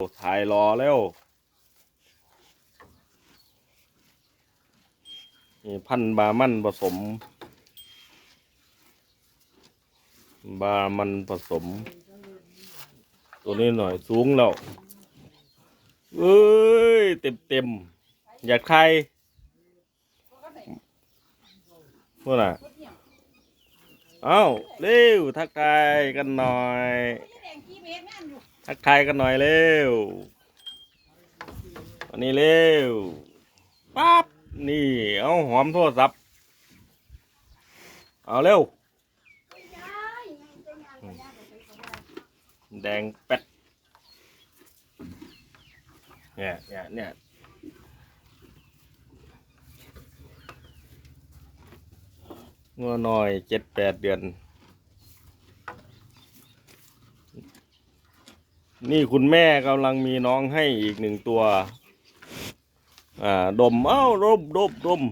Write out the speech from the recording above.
ถ่ายรอแล้วนี่พันบามันผสม บามันผสม ตัวนี้หน่อยสูงแล้วเอ้ย เต็มเต็มอยากใครเมื่อไหร่เอ้าเร็วทักทายกันหน่อย ทักทายกันหน่อยเร็วอันนี้เร็วปั๊บนี่ เอาหอมโทรศัพท์ เอาเร็ว แดงแป๊ดเนี่ยเนี่ยเนี่ยงัวน้อยเจ็ดแปดเดือน นี่คุณแม่กำลังมีน้องให้อีกหนึ่งตัว อ่า ดม เอ้าดมดมดม